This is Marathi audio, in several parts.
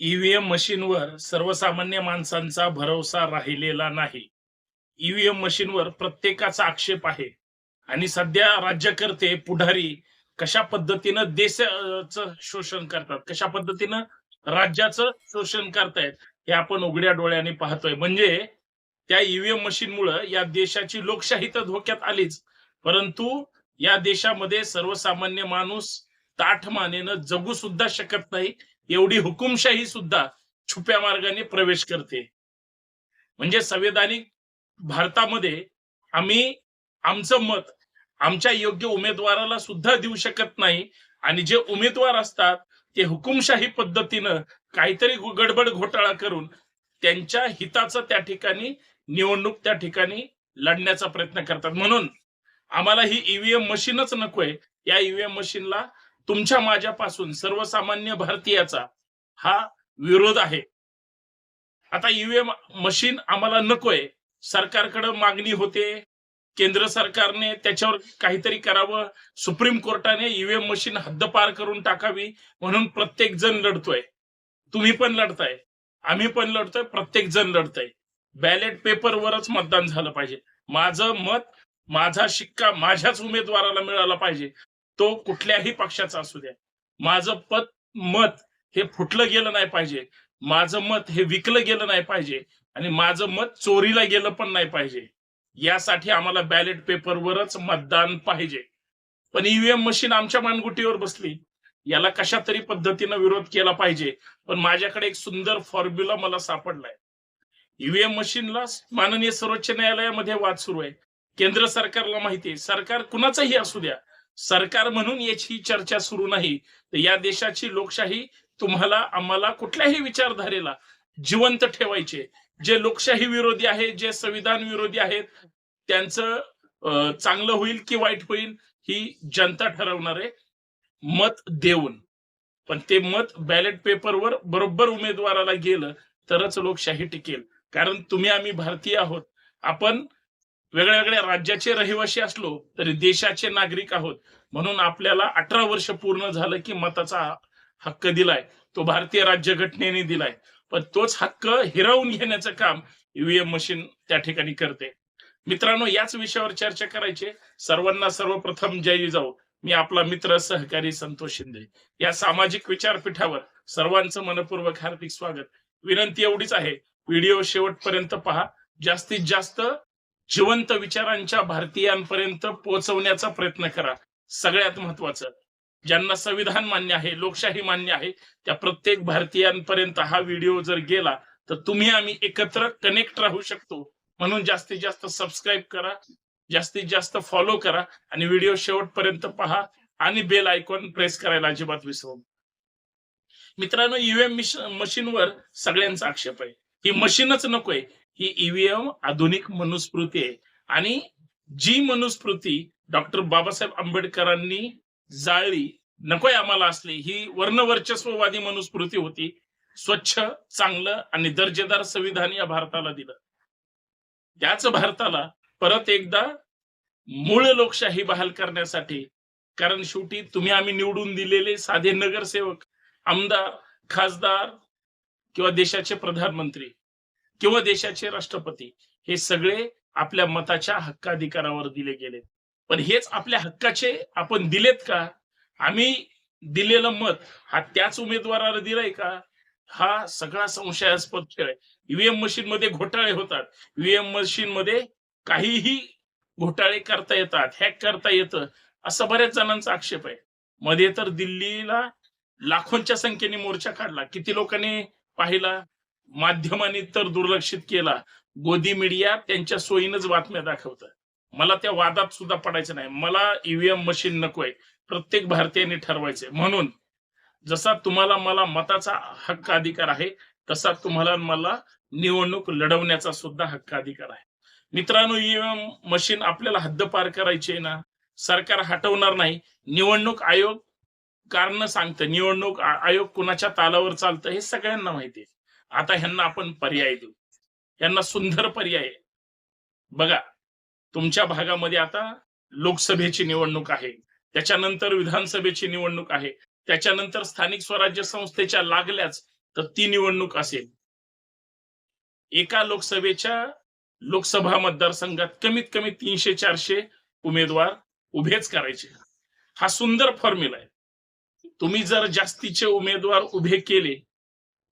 ईव्हीएम मशीनवर सर्वसामान्य माणसांचा भरोसा राहिलेला नाही. ईव्हीएम मशीनवर प्रत्येकाचा आक्षेप आहे. आणि सध्या राज्यकर्ते पुढारी कशा पद्धतीनं देशाचं शोषण करतात कशा पद्धतीनं राज्याचं शोषण करतायत हे आपण उघड्या डोळ्याने पाहतोय. म्हणजे त्या ईव्हीएम मशीनमुळं या देशाची लोकशाही तर धोक्यात आलीच परंतु या देशामध्ये सर्वसामान्य माणूस ताठमानेनं जगू सुद्धा शकत नाही. एवढी हुकुमशाही सुद्धा छुप्या मार्गाने प्रवेश करते. म्हणजे संवैधानिक भारतामध्ये आम्ही आमचं मत आमच्या योग्य उमेदवाराला सुद्धा देऊ शकत नाही आणि जे उमेदवार असतात ते हुकुमशाही पद्धतीनं काहीतरी गडबड घोटाळा करून त्यांच्या हिताचं त्या ठिकाणी निवडणूक त्या ठिकाणी लढण्याचा प्रयत्न करतात. म्हणून आम्हाला ही ईव्हीएम मशीनच नकोय. या ईव्हीएम मशीनला तुमच्या माझ्यापासून सर्वसामान्य भारतीयाचा हा विरोध आहे. आता ईव्हीएम मशीन आम्हाला नकोय. सरकारकडे मागणी होते. केंद्र सरकारने त्याच्यावर काहीतरी करावं. सुप्रीम कोर्टाने ईव्हीएम मशीन हद्दपार करून टाकावी म्हणून प्रत्येक जण लढतोय. तुम्ही पण लढताय. आम्ही पण लढतोय. प्रत्येक जण लढतोय बॅलेट पेपरवरच मतदान झालं पाहिजे. माझं मत माझा शिक्का माझ्याच उमेदवाराला मिळाला पाहिजे. तो कुठल्याही पक्षाचा असू द्या. माझं पत मत हे फुटलं गेलं नाही पाहिजे. माझं मत हे विकलं गेलं नाही पाहिजे. आणि माझं मत चोरीला गेलं पण नाही पाहिजे. यासाठी आम्हाला बॅलेट पेपरवरच मतदान पाहिजे. पण ईव्हीएम मशीन आमच्या मानगुटीवर बसली. याला कशा तरी पद्धतीनं विरोध केला पाहिजे. पण माझ्याकडे एक सुंदर फॉर्म्युला मला सापडलाय. ईव्हीएम मशीनला माननीय सर्वोच्च न्यायालयामध्ये वाद सुरू आहे. केंद्र सरकारला माहिती आहे. सरकार कुणाचंही असू द्या. सरकार म्हणून याची चर्चा सुरू नाही. तर या देशाची लोकशाही तुम्हाला आम्हाला कुठल्याही विचारधारेला जिवंत ठेवायचे जे लोकशाही विरोधी आहेत जे संविधान विरोधी आहेत त्यांचं चांगलं होईल की वाईट होईल ही जनता ठरवणार आहे. मत देऊन. पण ते मत बॅलेट पेपरवर बरोबर उमेदवाराला गेलं तरच लोकशाही टिकेल. कारण तुम्ही आम्ही भारतीय आहोत. आपण वेगळ्या वेगळ्या राज्याचे रहिवासी असलो तरी देशाचे नागरिक आहोत. म्हणून आपल्याला अठरा वर्ष पूर्ण झालं की मताचा हक्क दिलाय. तो भारतीय राज्यघटनेने दिलाय. पण तोच हक्क हिरावून घेण्याचं काम ईव्हीएम मशीन त्या ठिकाणी करते. मित्रांनो याच विषयावर चर्चा करायचे. सर्वांना सर्वप्रथम जय जाऊ मी आपला मित्र सहकारी संतोष शिंदे. या सामाजिक विचारपीठावर सर्वांचं मनपूर्वक हार्दिक स्वागत. विनंती एवढीच आहे. व्हिडिओ शेवटपर्यंत पहा. जास्तीत जास्त जिवंत विचारांच्या भारतीयांपर्यंत पोहोचवण्याचा प्रयत्न करा. सगळ्यात महत्वाचं ज्यांना संविधान मान्य आहे लोकशाही मान्य आहे त्या प्रत्येक भारतीयांपर्यंत हा व्हिडिओ जर गेला तर तुम्ही आम्ही एकत्र कनेक्ट राहू शकतो. म्हणून जास्तीत जास्त सबस्क्राईब करा जास्तीत जास्त फॉलो करा आणि व्हिडिओ शेवटपर्यंत पहा आणि बेल आयकॉन प्रेस करायला अजिबात विसरू नका. मित्रांनो ईव्हीएम मशीनवर सगळ्यांचा आक्षेप आहे. ही मशीनच नकोय ही ईव्हीएम आधुनिक मनुस्मृती आहे. आणि जी मनुस्मृती डॉक्टर बाबासाहेब आंबेडकरांनी जाळली नकोय आम्हाला असली ही वर्णवर्चस्ववादी मनुस्मृती होती. स्वच्छ चांगलं आणि दर्जेदार संविधान या भारताला दिलं. त्याच भारताला परत एकदा मूळ लोकशाही बहाल करण्यासाठी कारण शेवटी तुम्ही आम्ही निवडून दिलेले साधे नगरसेवक आमदार खासदार किंवा देशाचे प्रधानमंत्री किंवा देशाचे राष्ट्रपती हे सगळे आपल्या मताच्या हक्काधिकारावर दिले गेले पण हेच आपल्या हक्काचे आपण दिलेत का? आम्ही दिलेलं मत हा त्याच उमेदवाराला दिलाय का? हा सगळा संशयास्पद खेळ आहे. ईव्हीएम मशीन मध्ये घोटाळे होतात. ईव्हीएम मशीन मध्ये काहीही घोटाळे करता येतात हॅक करता येतं असं बऱ्याच जणांचा आक्षेप आहे. मध्ये तर दिल्लीला लाखोंच्या संख्येने मोर्चा काढला. किती लोकांनी पाहिला? माध्यमांनी तर दुर्लक्षित केला. गोदी मीडिया त्यांच्या सोयीनच बातम्या दाखवतं. मला त्या वादात सुद्धा पडायचं नाही. मला ईव्हीएम मशीन नकोय. प्रत्येक भारतीयांनी ठरवायचंय. म्हणून जसा तुम्हाला मला मताचा हक्क अधिकार आहे तसा तुम्हाला मला निवडणूक लढवण्याचा सुद्धा हक्क अधिकार आहे. मित्रांनो ईव्हीएम मशीन आपल्याला हद्दपार करायची आहे ना? सरकार हटवणार नाही. निवडणूक आयोग कारण सांगतं. निवडणूक आयोग कुणाच्या तालावर चालतं हे सगळ्यांना माहिती आहे आता ह्यांना आपण पर्याय देऊ. यांना सुंदर पर्याय बघा तुमच्या भागामध्ये आता लोकसभेची निवडणूक आहे. त्याच्यानंतर विधानसभेची निवडणूक आहे. त्याच्यानंतर स्थानिक स्वराज्य संस्थेच्या लागल्याच तर ती निवडणूक असेल. एका लोकसभेच्या लोकसभा मतदारसंघात कमीत कमी तीनशे चारशे उमेदवार उभेच करायचे. हा सुंदर फॉर्म्युला आहे. तुम्ही जर जास्तीचे उमेदवार उभे केले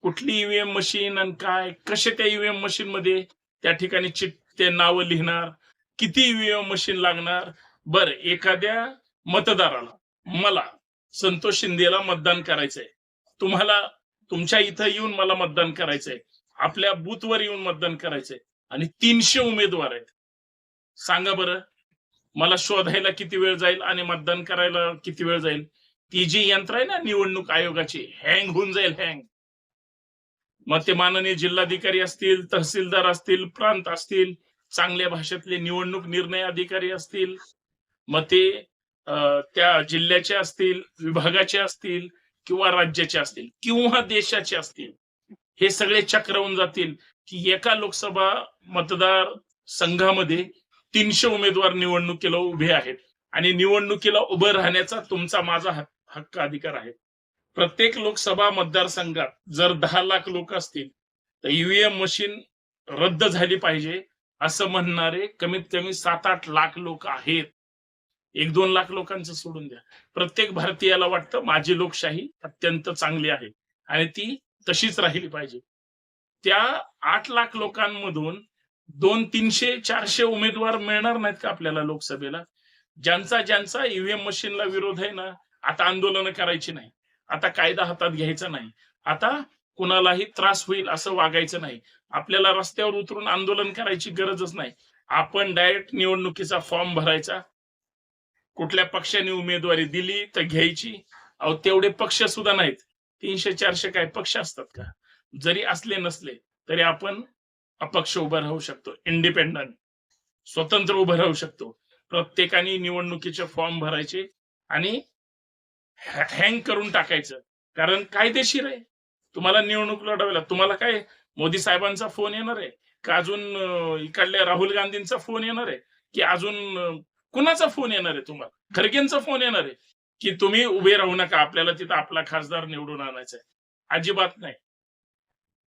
कुठली ईव्हीएम मशीन आणि काय कसे त्या ईव्हीएम मशीन मध्ये त्या ठिकाणी चिट ते नावं लिहिणार किती ईव्हीएम मशीन लागणार? बर एखाद्या मतदाराला मला संतोष शिंदेला मतदान करायचंय. तुम्हाला तुमच्या इथं येऊन मला मतदान करायचंय. आपल्या बूथवर येऊन मतदान करायचंय. आणि तीनशे उमेदवार आहेत. सांगा बरं मला शोधायला किती वेळ जाईल आणि मतदान करायला किती वेळ जाईल? ती जी यंत्र आहे ना निवडणूक आयोगाची हँग होऊन जाईल हँग मग ते माननीय जिल्हाधिकारी असतील तहसीलदार असतील प्रांत असतील चांगल्या भाषेतले निवडणूक निर्णय अधिकारी असतील मग ते त्या जिल्ह्याचे असतील विभागाचे असतील किंवा राज्याचे असतील किंवा देशाचे असतील हे सगळे चक्रवून जातील की एका लोकसभा मतदार संघामध्ये तीनशे उमेदवार निवडणुकीला उभे आहेत आणि निवडणुकीला उभं राहण्याचा तुमचा माझा हक्क अधिकार आहे. प्रत्येक लोकसभा मतदारसंघात जर दहा लाख लोक असतील तर ईव्हीएम मशीन रद्द झाली पाहिजे असं म्हणणारे कमीत कमी सात आठ लाख लोक आहेत. एक दोन लाख लोकांचं सोडून द्या. प्रत्येक भारतीयाला वाटतं माझी लोकशाही अत्यंत चांगली आहे आणि ती तशीच राहिली पाहिजे. त्या आठ लाख लोकांमधून दोन तीनशे चारशे उमेदवार मिळणार नाहीत का आपल्याला लोकसभेला? ज्यांचा ज्यांचा ईव्हीएम मशीनला विरोध आहे ना आता आंदोलन करायची नाही. आता कायदा हातात घ्यायचा नाही. आता कुणालाही त्रास होईल असं वागायचं नाही. आपल्याला रस्त्यावर उतरून आंदोलन करायची गरजच नाही. आपण डायरेक्ट निवडणुकीचा फॉर्म भरायचा. कुठल्या पक्षाने उमेदवारी दिली तर घ्यायची. अहो तेवढे पक्ष सुद्धा नाहीत. तीनशे चारशे काय पक्ष असतात का? जरी असले नसले तरी आपण अपक्ष उभं राहू शकतो. इंडिपेंडंट स्वतंत्र उभं राहू शकतो. प्रत्येकाने निवडणुकीचे फॉर्म भरायचे आणि हँग करून टाकायचं. कारण कायदेशीर आहे. तुम्हाला निवडणूक लढवायला तुम्हाला काय मोदी साहेबांचा फोन येणार आहे? का अजून इकडल्या राहुल गांधींचा फोन येणार आहे? की अजून कुणाचा फोन येणार आहे तुम्हाला? खरगेंचा फोन येणार आहे? की तुम्ही उभे राहू नका. आपल्याला तिथं आपला खासदार निवडून आणायचा आहे. अजिबात नाही.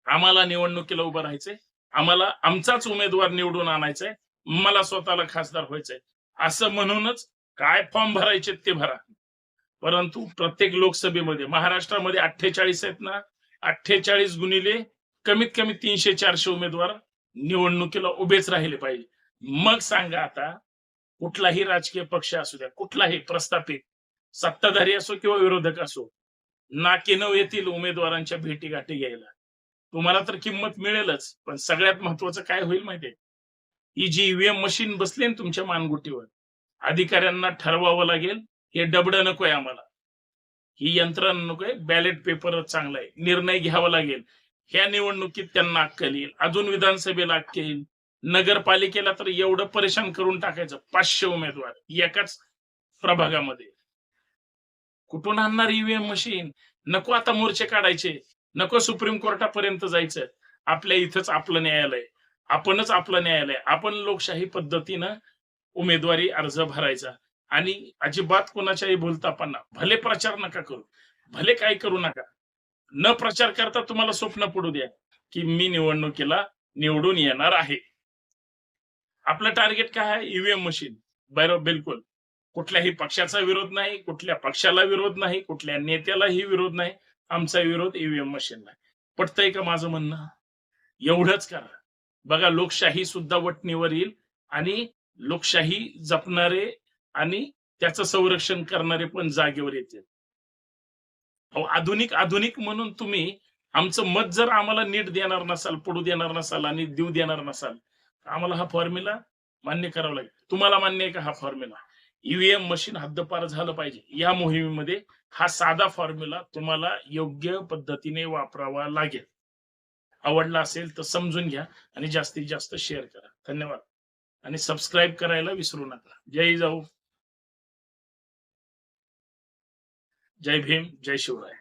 आम्हाला निवडणुकीला उभं राहायचंय. आम्हाला आमचाच उमेदवार निवडून आणायचा आहे मला स्वतःला खासदार व्हायचंय. असं म्हणूनच काय फॉर्म भरायचे ते भरा. परंतु प्रत्येक लोकसभेमध्ये महाराष्ट्रामध्ये अठ्ठेचाळीस आहेत ना अठ्ठेचाळीस गुणिले कमीत कमी तीनशे चारशे उमेदवार निवडणुकीला उभेच राहिले पाहिजे. मग सांगा आता कुठलाही राजकीय पक्ष असू द्या कुठलाही प्रस्थापित सत्ताधारी असो किंवा विरोधक असो नाकेनव येतील उमेदवारांच्या भेटी गाठी घ्यायला. तुम्हाला तर किंमत मिळेलच पण सगळ्यात महत्वाचं काय होईल माहितीये ही जी ईव्हीएम मशीन बसली ना तुमच्या मानगुटीवर अधिकाऱ्यांना ठरवावं लागेल हे डबडं नकोय आम्हाला. ही यंत्रणा नकोय बॅलेट पेपरच चांगला आहे. निर्णय घ्यावा लागेल. ह्या निवडणुकीत त्यांना अक्कल येईल अजून विधानसभेला अक्कल येईल नगरपालिकेला तर एवढं परेशान करून टाकायचं. पाचशे उमेदवार एकाच प्रभागामध्ये. कुठून आणणार ईव्हीएम मशीन नको आता मोर्चे काढायचे. नको सुप्रीम कोर्टापर्यंत जायचं. आपल्या इथंच आपलं न्यायालय. आपणच आपलं न्यायालय. आपण लोकशाही पद्धतीनं उमेदवारी अर्ज भरायचा. आणि अजिबात कोणाच्याही बोलतापणा भले प्रचार नका करू भले काय करू नका. न प्रचार करता तुम्हाला स्वप्न पडू द्या की मी निवडणुकीला निवडून येणार आहे. आपलं टार्गेट काय आहे? ईव्हीएम मशीन बरोबर बिलकुल. कुठल्याही पक्षाचा विरोध नाही कुठल्या पक्षाला विरोध नाही कुठल्या नेत्यालाही विरोध नाही आमचा विरोध ईव्हीएम मशीन नाही पटतंय का माझं म्हणणं? एवढंच करा. बघा लोकशाही सुद्धा वटणीवर येईल आणि लोकशाही जपणारे आणि त्याचं संरक्षण करणारे पण जागेवर येतील. आधुनिक आधुनिक म्हणून तुम्ही आमचं मत जर आम्हाला नीट देणार नसाल पडू देणार नसाल आणि देऊ देणार नसाल आम्हाला हा फॉर्म्युला मान्य करावा लागेल. तुम्हाला मान्य आहे का हा फॉर्म्युला ईव्हीएम मशीन हद्दपार झालं पाहिजे. या मोहिमेमध्ये हा साधा फॉर्म्युला तुम्हाला योग्य पद्धतीने वापरावा लागेल. आवडला असेल तर समजून घ्या आणि जास्तीत जास्त शेअर करा. धन्यवाद. आणि सबस्क्राईब करायला विसरू नका. जय जाऊ. जय भीम जय शिवराय.